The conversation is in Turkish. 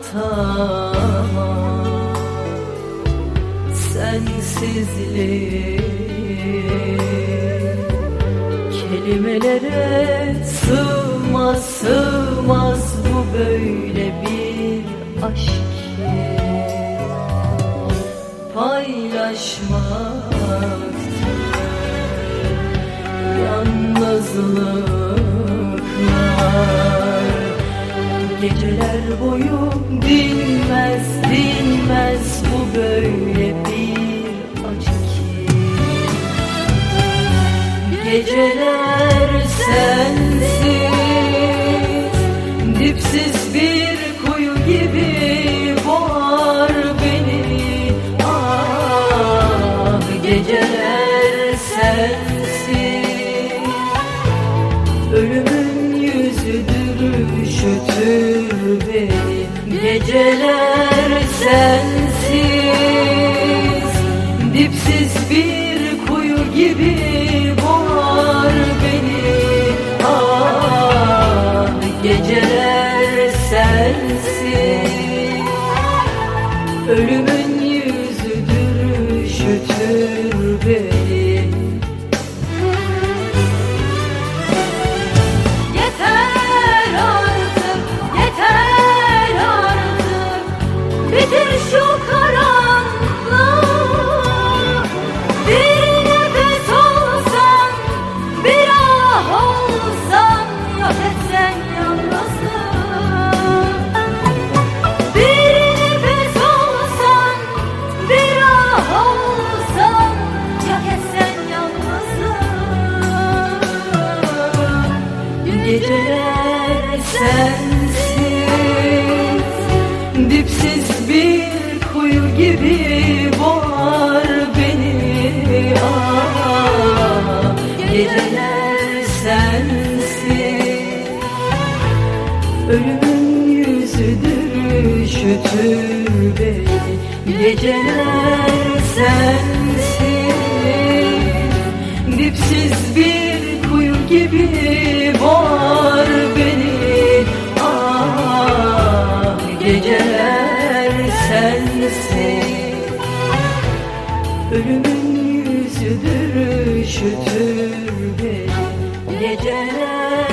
anlatamam Sensizliği. Kelimelere sığmaz sığmaz bu böyle bir aşk ki. Paylaşmak yalnızlıklar Geceler boyu dinmez dinmez bu böyle bir acı ki. Geceler sensiz dipsiz bir Geceler sensiz Dipsiz bir kuyu gibi boğar beni. Ah geceler sensiz Ölümün Dipsiz bir kuyu gibi boğar beni. Ah, Geceler sensiz. Ölümün yüzüdür üşütür beni. Geceler sensiz. Dipsiz bir kuyu gibi boğar beni Ölümün yüzüdür üşütür beni. Geceler